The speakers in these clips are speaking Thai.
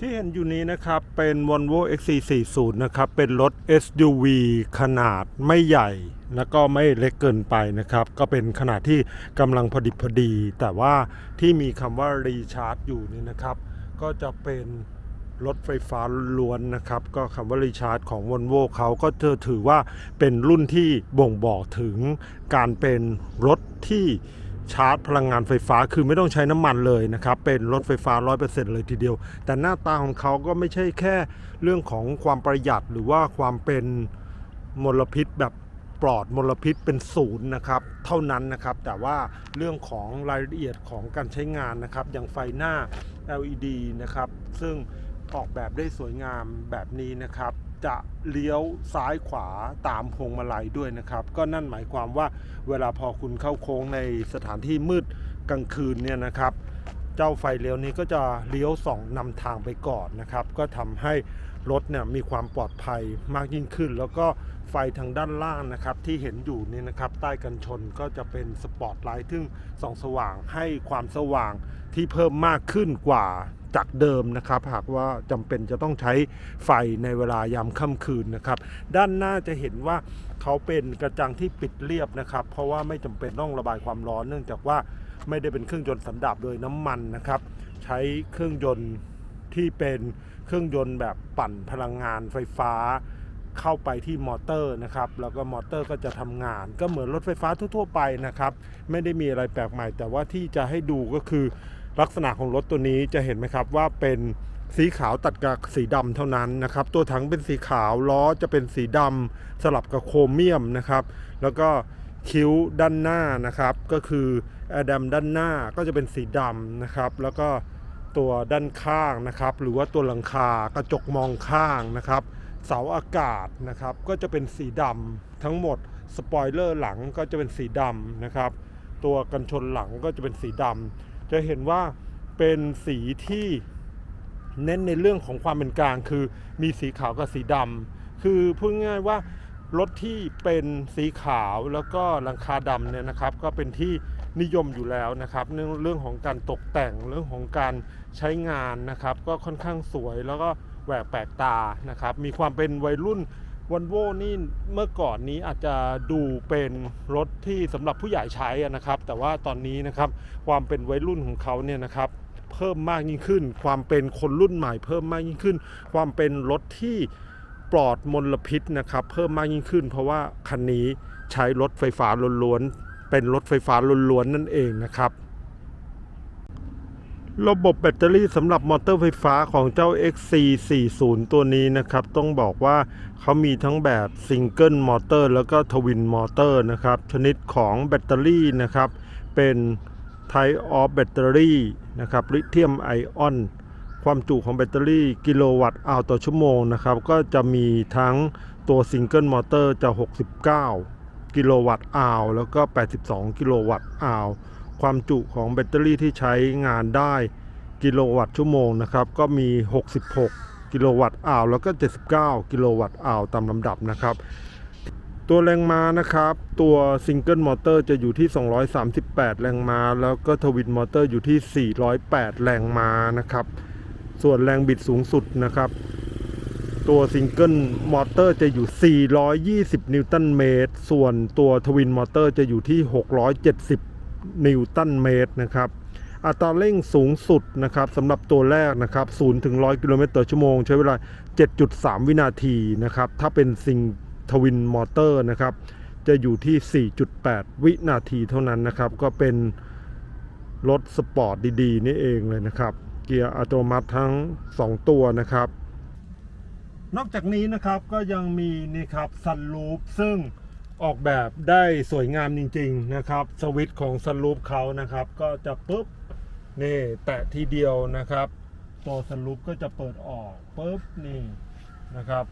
ที่เห็นอยู่นี้นะครับ เป็น Volvo XC40 นะครับ เป็นรถ SUV ขนาดไม่ใหญ่ แล้วก็ไม่เล็กเกินไปนะครับ ก็เป็นขนาดที่กำลังพอดิบพอดี แต่ว่าที่มีคำว่า Recharge อยู่นี่นะครับ ก็จะเป็นรถไฟฟ้าล้วนนะครับ ก็คำว่า Recharge ของ Volvo เขาก็จะถือว่าเป็นรุ่นที่บ่งบอกถึงการเป็นรถที่ ชาร์จพลังงานไฟฟ้าคือไม่ต้องใช้น้ำมันเลยนะครับ เป็นรถไฟฟ้า 100%เลยทีเดียว แต่หน้าตาของเขาก็ไม่ใช่แค่เรื่องของความประหยัดหรือว่าความเป็นมลพิษแบบปลอดมลพิษเป็นศูนย์นะครับ เท่านั้นนะครับ แต่ว่าเรื่องของรายละเอียดของการใช้งานนะครับ อย่างไฟหน้า LED นะครับ ซึ่งออกแบบได้สวยงามแบบนี้นะครับ จะเลี้ยวซ้ายขวาตามพวงมาลัยด้วยนะครับ ก็นั่นหมายความว่าเวลาพอคุณเข้าโค้งในสถานที่มืดกลางคืนเนี่ยนะครับ เจ้าไฟเลี้ยวนี้ก็จะเลี้ยวส่องนำทางไปก่อนนะครับ ก็ทำให้รถเนี่ยมีความปลอดภัยมากยิ่งขึ้น แล้วก็ไฟทางด้านล่างนะครับที่เห็นอยู่นี่นะครับใต้กันชนก็จะเป็นสปอตไลท์ซึ่งส่องสว่างให้ความสว่างที่เพิ่มมากขึ้นกว่า จากเดิมนะครับ หากว่าจำเป็นจะต้องใช้ไฟในเวลายามค่ำคืนนะครับ ด้านหน้าจะเห็นว่าเขาเป็นกระจังที่ปิดเรียบนะครับ เพราะว่าไม่จำเป็นต้องระบายความร้อน เนื่องจากว่าไม่ได้เป็นเครื่องยนต์สันดาปโดยน้ำมันนะครับ ใช้เครื่องยนต์ที่เป็นเครื่องยนต์แบบปั่นพลังงานไฟฟ้าเข้าไปที่มอเตอร์นะครับ แล้วก็มอเตอร์ก็จะทำงาน ก็เหมือนรถไฟฟ้าทั่ว ๆ ไปนะครับ ไม่ได้มีอะไรแปลกใหม่ แต่ว่าที่จะให้ดูก็คือ ลักษณะของรถตัวนี้จะเห็นไหมครับว่าเป็นสีขาวตัดกับสีดำเท่านั้นนะครับ ตัวถังเป็นสีขาวล้อจะเป็นสีดำสลับกับโครเมียมนะครับ แล้วก็คิ้วด้านหน้านะครับ ก็คือแอดัมด้านหน้าก็จะเป็นสีดำนะครับ แล้วก็ตัวด้านข้างนะครับ หรือว่าตัวหลังคากระจกมองข้างนะครับ เสาอากาศนะครับ ก็จะเป็นสีดำทั้งหมดสปอยเลอร์หลังก็จะเป็นสีดำนะครับ ตัวกันชนหลังก็จะเป็นสีดำ จะเห็นว่าเป็นสีที่เน้นในเรื่องของความเป็นกลาง คือมีสีขาวกับสีดำคือพูดง่ายว่ารถที่เป็นสีขาวแล้วก็หลังคาดำเนี่ยนะครับ ก็เป็นที่นิยมอยู่แล้วนะครับเรื่องเรื่องของการตกแต่งเรื่องของการใช้งานนะครับ ก็ค่อนข้างสวยแล้วก็แหวกแปลกตานะครับ มีความเป็นวัยรุ่น วันโวนี่เมื่อก่อนนี้อาจจะดูเป็นรถที่สำหรับผู้ใหญ่ใช้นะครับ แต่ว่าตอนนี้นะครับความเป็นวัยรุ่นของเขาเนี่ยนะครับเพิ่มมากยิ่งขึ้น ความเป็นคนรุ่นใหม่เพิ่มมากยิ่งขึ้น ความเป็นรถที่ปลอดมลพิษนะครับเพิ่มมากยิ่งขึ้น เพราะว่าคันนี้ใช้รถไฟฟ้าล้วนๆเป็นรถไฟฟ้าล้วนๆนั่นเองนะครับ ระบบแบตเตอรี่สำหรับมอเตอร์ไฟฟ้าของเจ้า XC40 ตัวนี้นะครับ ต้องบอกว่าเขามีทั้งแบบซิงเกิลมอเตอร์แล้วก็ทวินมอเตอร์นะครับ ชนิดของแบตเตอรี่นะครับ เป็น Type of Battery นะครับลิเธียมไอออน ความจุของแบตเตอรี่กิโลวัตต์อาวต่อชั่วโมงนะครับ ก็จะมีทั้งตัวซิงเกิลมอเตอร์จะ 69 กิโลวัตต์อาวแล้วก็ 82 กิโลวัตต์อาว ความจุของแบตเตอรี่ที่ใช้งานได้กิโลวัตต์ชั่วโมงนะครับก็มี 66 กิโลวัตต์อ่าวแล้วก็ 79 กิโลวัตต์อ่าวตามลำดับนะครับ ตัวแรงม้านะครับ ตัวซิงเกิลมอเตอร์จะอยู่ที่ 238 แรงม้า แล้วก็ทวินมอเตอร์อยู่ที่ 408 แรงม้านะครับ ส่วนแรงบิดสูงสุดนะครับ ตัวซิงเกิลมอเตอร์จะอยู่ 420 นิวตันเมตร ส่วนตัวทวินมอเตอร์จะอยู่ที่ 670 นิวตันเมตรนะครับอัตราเร่งสูงสุดนะครับสำหรับตัวแรกนะครับ0ถึง 100 กิโลเมตรต่อชั่วโมง ใช้เวลา 7.3 วินาทีนะครับ ถ้าเป็นซิงทวินมอเตอร์นะครับ จะอยู่ที่ 4.8 วินาทีเท่านั้นนะครับ ก็เป็นรถสปอร์ตดีๆ นี่เองเลยนะครับ เกียร์อัตโนมัติทั้ง 2 ตัวนะครับ นอกจากนี้นะครับก็ยังมีนี่ครับซันรูฟซึ่ง ออกแบบได้สวยงามจริง ๆ นะครับ สวิตช์ของซันรูฟเขานะครับ ก็จะปุ๊บนี่แตะทีเดียวนะครับ ตัวซันรูฟก็จะเปิดออกปุ๊บนี่นะครับ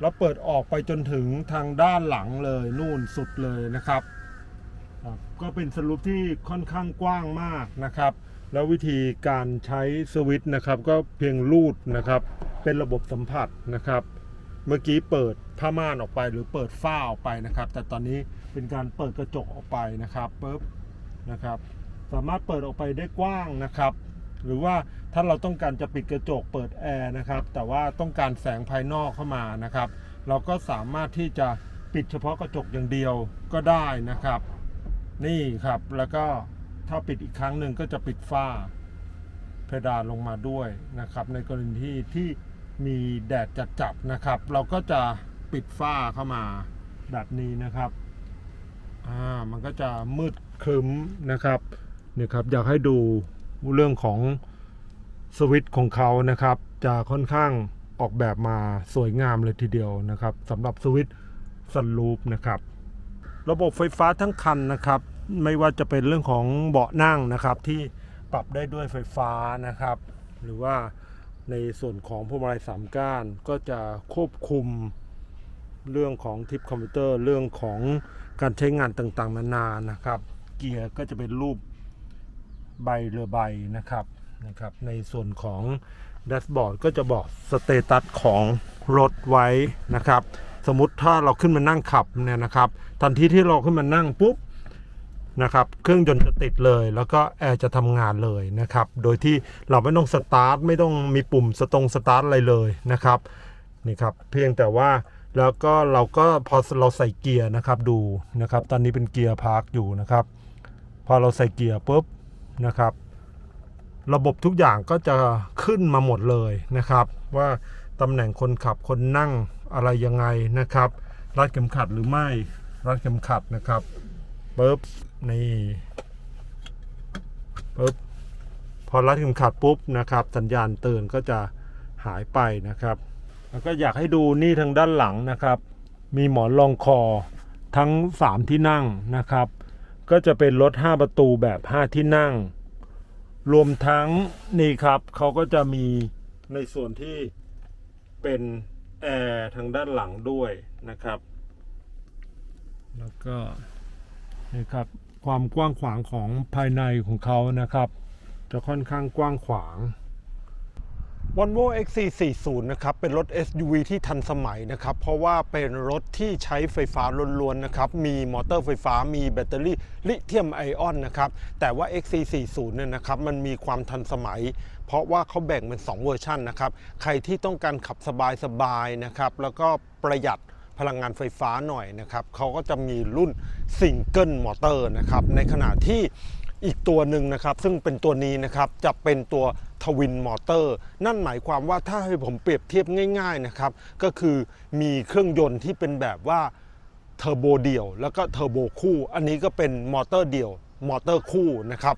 แล้วเปิดออกไปจนถึงทางด้านหลังเลยนู่นสุดเลยนะครับครับ ก็เป็นสรุปที่ค่อนข้างกว้างมากนะครับ แล้ววิธีการใช้สวิตช์นะครับ ก็เพียงลูดนะครับ เป็นระบบสัมผัสนะครับ เมื่อกี้เปิดผ้าม่านออกไปหรือเปิดฝ้าออกไปนะครับ แต่ตอนนี้เป็นการเปิดกระจกออกไปนะครับปุ๊บนะครับ สามารถเปิดออกไปได้กว้างนะครับ หรือว่าถ้าเราต้องการจะปิดกระจกเปิดแอร์นะครับ แต่ว่าต้องการแสงภายนอกเข้ามานะครับ เราก็สามารถที่จะปิดเฉพาะกระจกอย่างเดียวก็ได้นะครับ นี่ครับแล้วก็ถ้าปิดอีกครั้งหนึ่งก็จะปิดฝ้าเพดานลงมาด้วยนะครับ ในกรณีที่ที่ มีแดดจัดๆนะครับ เราก็จะปิดฝ้าเข้ามาแบบนี้นะครับอ่ามันก็จะมืดครึ้มนะครับเนี่ยครับอยากให้ดูเรื่องของสวิตช์ของเขานะครับ จะค่อนข้างออกแบบมาสวยงามเลยทีเดียวนะครับสำหรับสวิตช์ซันรูปนะครับ ระบบไฟฟ้าทั้งคันนะครับ ไม่ว่าจะเป็นเรื่องของเบาะนั่งนะครับที่ปรับได้ด้วยไฟฟ้านะครับ หรือว่า ในส่วนของพวงมาลัยสามก้านก็จะควบคุมเรื่องของทิปคอมพิวเตอร์เรื่องของการใช้งานต่างๆ นานานะครับ เกียร์ก็จะเป็นรูปใบเรือใบนะครับนะครับ ในส่วนของแดชบอร์ดก็จะบอกสเตตัสของรถไว้นะครับ สมมติถ้าเราขึ้นมานั่งขับเนี่ยนะครับ ทันทีที่เราขึ้นมานั่งปุ๊บ นะครับเครื่องยนต์จะติดเลย แล้วก็แอร์จะทำงานเลยนะครับโดยที่เราไม่ต้องสตาร์ทไม่ต้องมีปุ่มสตรงสตาร์ทอะไรเลยนะครับนี่ครับเพียงแต่ว่าแล้วก็เราก็พอเราใส่เกียร์นะครับดูนะครับตอนนี้เป็นเกียร์พาร์คอยู่นะครับพอเราใส่เกียร์ปุ๊บนะครับ ระบบทุกอย่างก็จะขึ้นมาหมดเลยนะครับ ว่าตำแหน่งคนขับคนนั่งอะไรยังไงนะครับรัดเข็มขัดหรือไม่รัดเข็มขัดนะครับ ปุ๊บนี่ปุ๊บพอรัดเข็มขัดปุ๊บนะครับ สัญญาณเตือนก็จะหายไปนะครับ แล้วก็อยากให้ดูนี่ทางด้านหลังนะครับ มีหมอนรองคอทั้ง 3 ที่นั่งนะครับ ก็จะเป็นรถ 5 ประตูแบบ 5 ที่นั่ง รวมทั้งนี่ครับเขาก็จะมีในส่วนที่เป็นแอร์ทางด้านหลังด้วยนะครับ แล้วก็ นี่ครับความกว้างขวางของภายในของเขานะครับ จะค่อนข้างกว้างขวาง Volvo XC40 นะครับเป็นรถ SUV ที่ทันสมัยนะครับ เพราะว่าเป็นรถที่ใช้ไฟฟ้าล้วนๆนะครับ มีมอเตอร์ไฟฟ้ามีแบตเตอรี่ลิเธียมไอออนนะครับ แต่ว่า XC40 เนี่ยนะครับมันมีความทันสมัย เพราะว่าเขาแบ่งเป็น 2 เวอร์ชันนะครับ ใครที่ต้องการขับสบายๆนะครับ แล้วก็ประหยัด พลังงานไฟฟ้าหน่อยนะครับเขาก็จะมีรุ่นซิงเกิลมอเตอร์นะครับในขณะที่อีกตัวหนึ่งนะครับซึ่งเป็นตัวนี้นะครับจะเป็นตัวทวินมอเตอร์ นั่นหมายความว่าถ้าให้ผมเปรียบเทียบง่ายๆนะครับก็คือมีเครื่องยนต์ที่เป็นแบบว่าเทอร์โบเดี่ยว แล้วก็เทอร์โบคู่ อันนี้ก็เป็นมอเตอร์เดี่ยวมอเตอร์คู่นะครับ